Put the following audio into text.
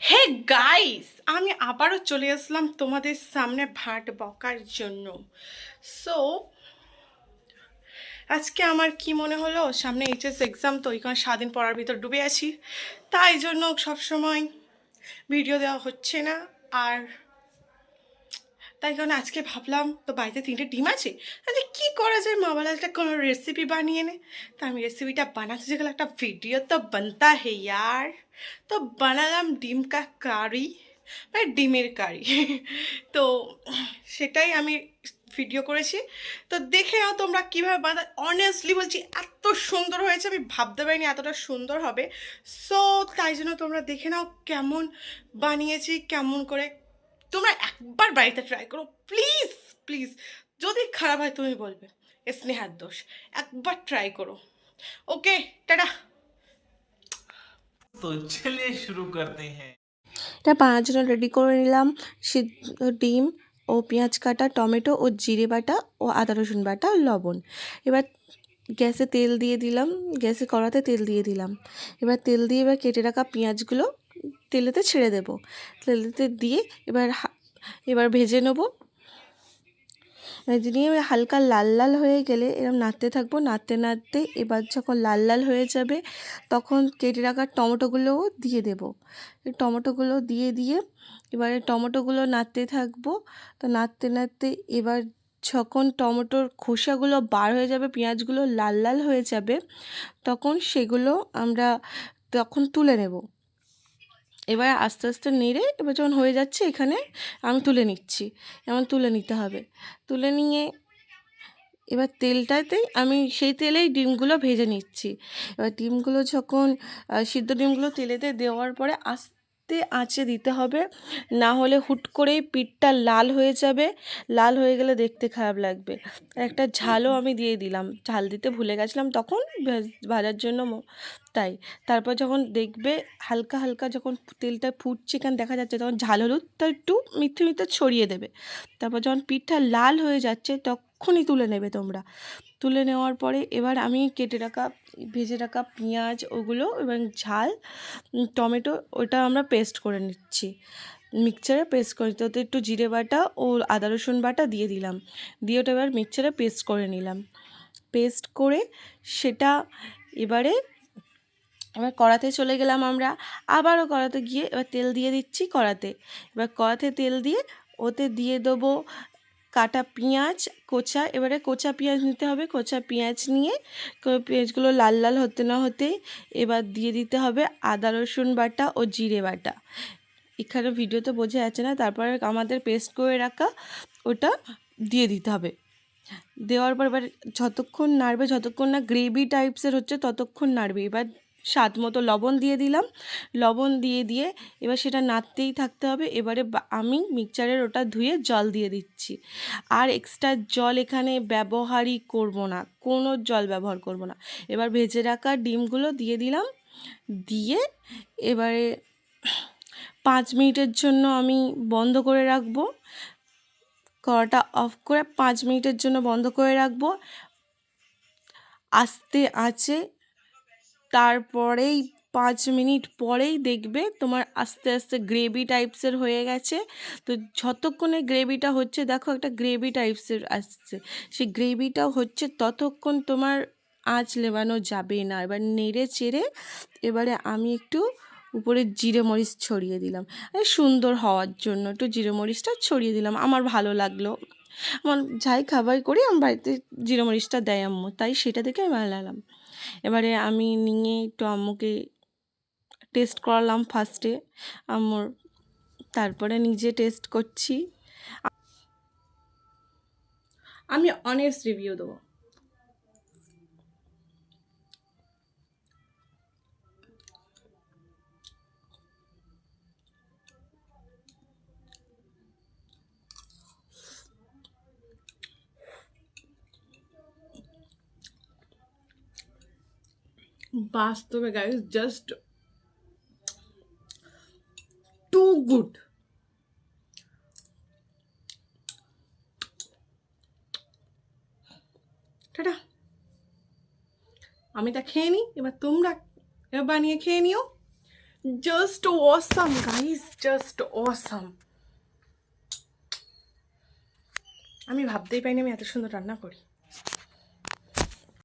Hey guys আমি আবারও চলে আসলাম তোমাদের সামনে ভাট বকার জন্য। সো আজকে আমার কি মনে হলো? সামনে এইচএস এক্সাম তো ওইখানে সারাদিন পড়ার ভিতর ডুবে আছি। তাই জন্য সবসময় ভিডিও দেওয়া হচ্ছে না। আর তাই কারণে আজকে ভাবলাম, তো বাড়িতে তিনটে ডিম আছে? করা যায়? মা বলা, একটা কোনো রেসিপি বানিয়ে নে। তো আমি রেসিপিটা বানাতে যে গেলে একটা ভিডিও তো বানতা হে ইয়ার। তো বানালাম ডিম কা কারি মানে ডিমের কারি। তো সেটাই আমি ভিডিও করেছি। তো দেখে নাও তোমরা কীভাবে বানা অনেস্টলি বলছি, এত সুন্দর হয়েছে, আমি ভাবতে পারিনি এতটা সুন্দর হবে। সো তাই জন্য তোমরা দেখে নাও কেমন বানিয়েছি, কেমন করে। তোমরা একবার বাড়িতে ট্রাই করো প্লিজ প্লিজ যদি খারাপ হয় তুমি বলবে। স্নেহার দোষ। একবার ট্রাই করো। Okay tata. তো চলে শুরু করতে হ্যাঁ। এটা পাঁচজন রেডি করে নিলাম। সিদ্ধ ডিম ও পেঁয়াজ কাটা টমেটো ও জিরে বাটা ও আদা রসুন বাটা লবণ। এবার গ্যাসে তেল দিয়ে দিলাম। গ্যাসে কড়াতে তেল দিয়ে দিলাম। এবার তেল দিয়ে এবার কেটে রাখা পেঁয়াজগুলো তেলেতে ছেড়ে দেবো। তেলেতে দিয়ে এবার এবার ভেজে নেব। নিয়ে এবার হালকা লাল লাল হয়ে গেলে এরকম নাড়তে থাকব, নাড়তে নাড়তে এবার যখন লাল লাল হয়ে যাবে তখন কেটে রাখা টমেটোগুলোও দিয়ে দেবো। টমেটোগুলো দিয়ে দিয়ে এবারে টমেটোগুলো নাড়তে থাকব। তো নাড়তে নাড়তে এবার যখন টমেটোর খোসাগুলো বার হয়ে যাবে, পেঁয়াজগুলো লাল লাল হয়ে যাবে, তখন সেগুলো আমরা তখন তুলে নেব। এবার আস্তে আস্তে নেড়ে এবার যখন হয়ে যাচ্ছে এখানে আমি তুলে নিচ্ছি। এমন তুলে নিতে হবে। তুলে নিয়ে এবার তেলটাতেই আমি সেই তেলেই ডিমগুলো ভেজে নিচ্ছি। এবার ডিমগুলো যখন সিদ্ধ ডিমগুলো তেলেতে দেওয়ার পরে আস্তে আঁচে দিতে হবে। না হলে হুট করেই পিঠটা লাল হয়ে যাবে। লাল হয়ে গেলে দেখতে খারাপ লাগবে। একটা ঝালও আমি দিয়ে দিলাম। ঝাল দিতে ভুলে গেছিলাম তখন, ভেজ- ভাজার জন্য তাই। তারপর যখন দেখবে হালকা হালকা যখন তেলটা ফুটছে এখানে দেখা যাচ্ছে তখন ঝাল হলুদটা একটু মিথ্যে মিথ্যে ছড়িয়ে দেবে। তারপর যখন পিঠটা লাল হয়ে যাচ্ছে, তখনই তুলে নেবে তোমরা। তুলে নেওয়ার পরে এবার আমি কেটে রাখা, ভেজে রাখা পেঁয়াজ, ওগুলো এবং ঝাল টমেটো, ওটা আমরা পেস্ট করে নিচ্ছি। মিক্সচারে পেস্ট করে ওতে একটু জিরে বাটা ও আদা রসুন বাটা দিয়ে দিলাম। দিয়ে ওটা এবার মিক্সচারে পেস্ট করে নিলাম। পেস্ট করে সেটা এবারে এবার কড়াতে চলে গেলাম আমরা। আবারও কড়াতে গিয়ে এবার তেল দিয়ে দিচ্ছি কড়াতে। এবার কড়াতে তেল দিয়ে ওতে দিয়ে দেবো কাটা পেঁয়াজ, কোচা, এবারে কোচা পেঁয়াজ নিতে হবে। কোচা পেঁয়াজ নিয়ে পেঁয়াজগুলো লাল লাল হতে না হতেই এবার দিয়ে দিতে হবে আদা, রসুন বাটা ও জিরে বাটা। এখানে ভিডিওতে বোঝা যাচ্ছে না, তারপরে আমাদের পেস্ট করে রাখা ওটা দিয়ে দিতে হবে। দেওয়ার পর এবার যতক্ষণ নাড়বে, যতক্ষণ না গ্রেভি টাইপসের হচ্ছে ততক্ষণ নাড়বে। এবার স্বাদ মতো লবণ দিয়ে দিলাম। লবণ দিয়ে দিয়ে এবার সেটা নাড়তেই থাকতে হবে। এবারে আমি মিক্সচারের ওটা ধুয়ে জল দিয়ে দিচ্ছি। আর এক্সট্রা জল এখানে ব্যবহারই করব না। কোনো জল ব্যবহার করব না। এবার ভেজে রাখা ডিমগুলো দিয়ে দিলাম। দিয়ে এবারে পাঁচ মিনিটের জন্য আমি বন্ধ করে রাখব। কড়াটা অফ করে পাঁচ মিনিটের জন্য বন্ধ করে রাখব। আস্তে আঁচে তারপরেই পাঁচ মিনিট পরেই দেখবে তোমার আস্তে আস্তে গ্রেভি টাইপসের হয়ে গেছে। তো যতক্ষণে গ্রেভিটা হচ্ছে, দেখো একটা গ্রেভি টাইপসের আসছে। সেই গ্রেভিটা হচ্ছে ততক্ষণ তোমার আঁচ লেবানো যাবে না। এবার নেড়ে চেড়ে এবারে আমি একটু উপরে জিরে মরিচ ছড়িয়ে দিলাম। সুন্দর হওয়ার জন্য একটু জিরে মরিচটা ছড়িয়ে দিলাম। আমার ভালো লাগল। আমার যাই খাবার করি, আমার বাড়িতে জিরে মরিচটা দেয় আম্মু, তাই সেটা দেখে আমি ভালো লাগলাম এবারে আমি নিয়ে একটু আম্মুকে টেস্ট করালাম ফার্স্টে আম্মুর তারপরে নিজে টেস্ট করছি। আমি অনেস্ট রিভিউ দেবো। বাস্তবে guys just too good tata. আমি তা খেয়ে নিই এবার তোমরা এবার বানিয়ে খেয়ে নিও। Just awesome guys just awesome আমি ভাবতেই পাইনি আমি এত সুন্দর রান্না করি।